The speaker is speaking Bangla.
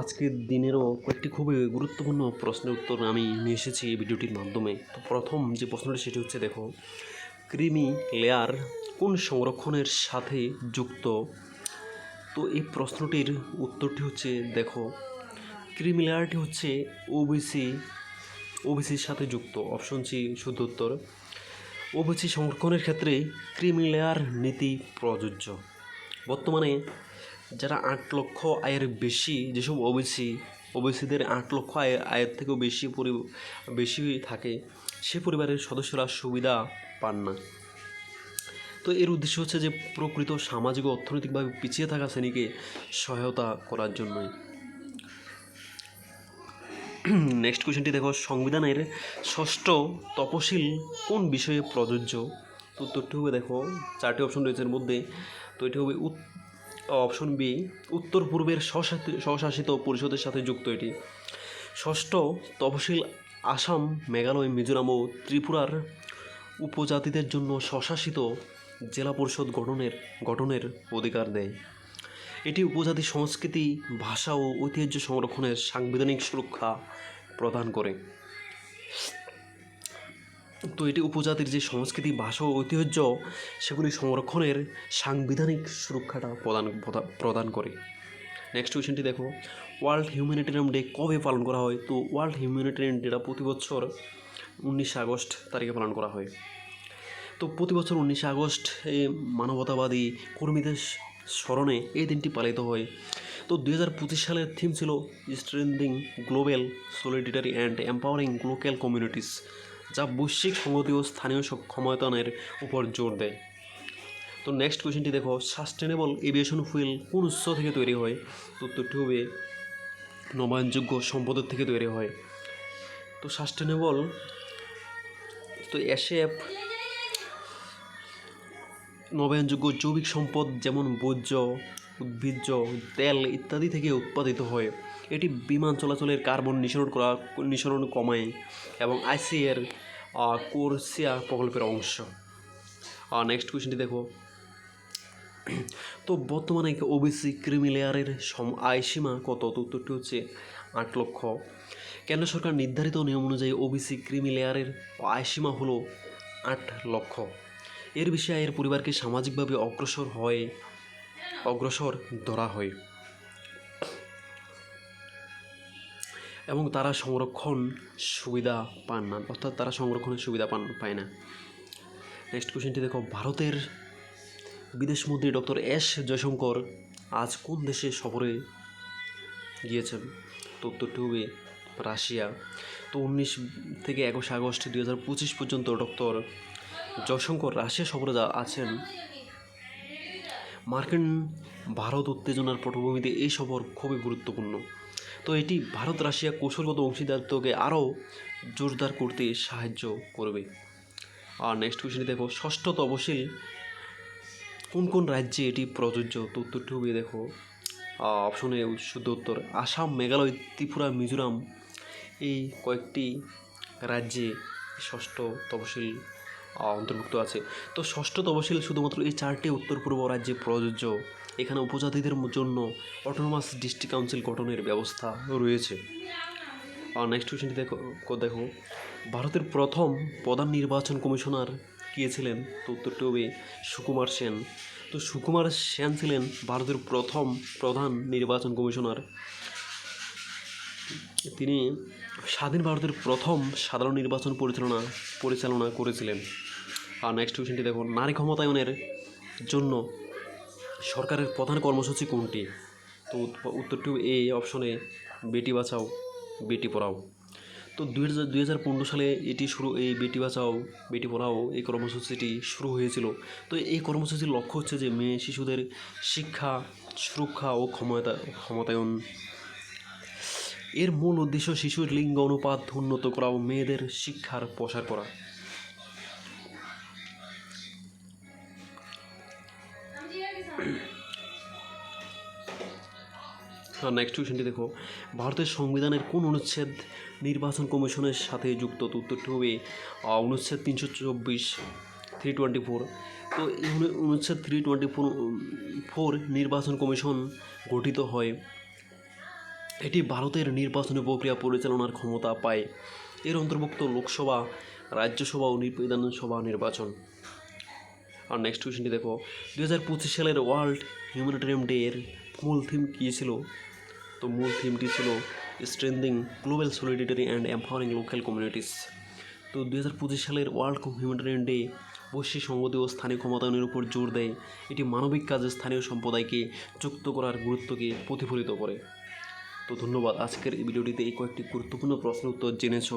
আজকের দিনেরও কয়েকটি খুবই গুরুত্বপূর্ণ প্রশ্নের উত্তর আমি নিয়ে এসেছি এই ভিডিওটির মাধ্যমে। তো প্রথম যে প্রশ্নটি, সেটি হচ্ছে দেখো ক্রিমি লেয়ার কোন সংরক্ষণের সাথে যুক্ত? তো এই প্রশ্নটির উত্তরটি হচ্ছে, দেখো ক্রিমি লেয়ারটি হচ্ছে ওবিসি ওবিসির সাথে যুক্ত। অপশন সি, শুদ্ধ উত্তর। ওবিসি সংরক্ষণের ক্ষেত্রে ক্রিমি লেয়ার নীতি প্রযোজ্য। বর্তমানে যারা আট লক্ষ আয়ের বেশি, যেসব ওবিসি, ওবিসিদের আট লক্ষ আয়, আয়ের থেকেও বেশি পরি, বেশি থাকে, সে পরিবারের সদস্যরা সুবিধা পান না। তো এর উদ্দেশ্য হচ্ছে যে প্রকৃত সামাজিক ও অর্থনৈতিকভাবে পিছিয়ে থাকা শ্রেণীকে সহায়তা করার জন্যই। নেক্সট কোয়েশ্চেনটি দেখো, সংবিধানের ষষ্ঠ তপশিল কোন বিষয়ে প্রযোজ্য? তো উত্তরটি হবে দেখো, চারটি অপশন রয়েছে এর মধ্যে। তো এটি হবে অপশন বি, উত্তর পূর্বের স্বশাসিত পরিষদের সাথে যুক্ত এটি। ষষ্ঠ তপশিল আসাম, মেঘালয়, মিজোরাম ও ত্রিপুরার উপজাতিদের জন্য স্বশাসিত জেলা পরিষদ গঠনের গঠনের অধিকার দেয়। এটি উপজাতি সংস্কৃতি, ভাষা ও ঐতিহ্য সংরক্ষণের সাংবিধানিক সুরক্ষা প্রদান করে। তো এটি উপজাতির যে সংস্কৃতি, ভাষা ও ঐতিহ্য, সেগুলি সংরক্ষণের সাংবিধানিক সুরক্ষাটা প্রদান, প্রদা- প্রদান করে। নেক্সট কোয়েশ্চেনটি দেখো। ওয়ার্ল্ড হিউম্যানিটেরিয়ান ডে কবে পালন করা হয়? তো ওয়ার্ল্ড হিউম্যানিটেরিয়ান ডেটা প্রতি বছর উনিশে আগস্ট তারিখে পালন করা হয়। তো প্রতি বছর উনিশে আগস্ট মানবতাবাদী কর্মীদের স্মরণে এই দিনটি পালিত হয়। তো দুই হাজার পঁচিশ সালের থিম ছিল strengthening global solidarity and empowering local communities যা বৈশ্বিক সংগতি ও স্থানীয় ক্ষমতায়নের উপর জোর দেয়। তো নেক্সট কোয়েশ্চেনটি দেখো সাস্টেনেবল এভিয়েশন ফুয়েল কোন উৎস থেকে তৈরি হয়? তো উত্তরটি হবে নবায়নযোগ্য সম্পদের থেকে তৈরি হয়। তো সাস্টেনেবল তো এসএফ, নবায়নযোগ্য জৈবিক সম্পদ যেমন বর্জ্য, উদ্ভিজ্জ, তেল ইত্যাদি থেকে উৎপাদিত হয়। এটি বিমান চলাচলের কার্বন নিঃসরণ করা, নিঃসরণ কমায় এবং আইসিএর কোরসিয়া প্রকল্পের অংশ। নেক্সট কোয়েশ্চেনটি দেখো। তো বর্তমানে ওবিসি ক্রিমি লেয়ারের সম, আয় সীমা কত? উত্তরটি হচ্ছে আট লক্ষ। কেন্দ্র সরকার নির্ধারিত নিয়ম অনুযায়ী ওবিসি ক্রিমি লেয়ারের আয় সীমা হলো আট লক্ষ। এর বিষয়ে আয়ের পরিবারকে সামাজিকভাবে অগ্রসর হয়, অগ্রসর ধরা হয়। এবং তারা সংরক্ষণ সুবিধা পান না, অর্থাৎ তারা সংরক্ষণের সুবিধা পান, পায় না। নেক্সট কোশ্চেনটি দেখো, ভারতের বিদেশমন্ত্রী ডক্টর এস জয়শঙ্কর আজ কোন দেশে সফরে গিয়েছেন? উত্তরটি হবে রাশিয়া। তো উনিশ থেকে একুশে আগস্ট দুই হাজার পঁচিশ পর্যন্ত ডক্টর জয়শঙ্কর রাশিয়া সফরে যা আছেন, মার্কিন ভারত উত্তেজনার পটভূমিতে এই সফর খুবই গুরুত্বপূর্ণ। তো এটি ভারত রাশিয়া কৌশলগত অংশীদারিত্বকে আরও জোরদার করতে সাহায্য করবে। আর নেক্সট কোয়েশ্চেন দেখো, ষষ্ঠ তপশিল, কোন কোন রাজ্যে এটি প্রযোজ্য? তো উত্তরটি হবে দেখো অপশনে শুদ্ধ উত্তর, আসাম, মেঘালয়, ত্রিপুরা, মিজোরাম, এই কয়েকটি রাজ্যে ষষ্ঠ তপশিল অন্তর্ভুক্ত আছে। তো ষষ্ঠ তপশিল শুধুমাত্র এই চারটি উত্তর পূর্ব রাজ্যে প্রযোজ্য। এখানে উপজাতিদের জন্য অটোনোমাস ডিস্ট্রিক্ট কাউন্সিল গঠনের ব্যবস্থা রয়েছে। নেক্সট কোয়েশ্চেনটি দেখো দেখো। ভারতের প্রথম প্রধান নির্বাচন কমিশনার কে ছিলেন? তো উত্তরটি হবে সুকুমার সেন। তো সুকুমার সেন ছিলেন ভারতের প্রথম প্রধান নির্বাচন কমিশনার। তিনি স্বাধীন ভারতের প্রথম সাধারণ নির্বাচন পরিচালনা পরিচালনা করেছিলেন। আর নেক্সট কোয়েশ্চেনটি দেখো নারী ক্ষমতায়নের জন্য সরকারের প্রধান কর্মসূচি কোনটি? তো উত- উত্তরটি এ অপশনে বেটি বাঁচাও, বেটি পড়াও। তো দুই হাজার দুই হাজার পনেরো সালে এটি শুরু, এই বেটি বাঁচাও, বেটি পড়াও, এই কর্মসূচিটি শুরু হয়েছিল। তো এই কর্মসূচির লক্ষ্য হচ্ছে যে মেয়ে, শিশুদের শিক্ষা, সুরক্ষা ও ক্ষমতা, ক্ষমতায়ন। এর মূল উদ্দেশ্য শিশুর লিঙ্গ অনুপাত উন্নত করা ও মেয়েদের শিক্ষার প্রসার করা। নেক্সট কোয়েশ্চেনটি দেখো। ভারতের সংবিধানের কোন অনুচ্ছেদ নির্বাচন কমিশনের সাথে যুক্ত? তো উত্তরটি হবে অনুচ্ছেদ তিনশো চব্বিশ থ্রি টোয়েন্টি ফোর তো অনুচ্ছেদ থ্রি টোয়েন্টি ফোর ফোর নির্বাচন কমিশন গঠিত হয়। এটি ভারতের নির্বাচনী প্রক্রিয়া পরিচালনার ক্ষমতা পায়। এর অন্তর্ভুক্ত লোকসভা, রাজ্যসভা ও বিধানসভা নির্বাচন। আর নেক্সট কোয়েশ্চেনটি দেখো দু হাজার পঁচিশ সালের ওয়ার্ল্ড হিউম্যানিটেরিয়ান ডে এর মূল থিম কী ছিল? তো মূল থিমটি ছিল strengthening global solidarity and empowering local communities তো দু হাজার পঁচিশ সালের ওয়ার্ল্ড হিউম্যানিটারিয়ান ডে বৈশ্বিক সংগতি ও স্থানীয় ক্ষমতায়নের উপর জোর দেয়। এটি মানবিক কাজে স্থানীয় সম্প্রদায়কে যুক্ত করার গুরুত্বকে প্রতিফলিত করে। তো ধন্যবাদ, আজকের এই ভিডিওটিতে এই কয়েকটি গুরুত্বপূর্ণ প্রশ্নের উত্তর জেনেছো।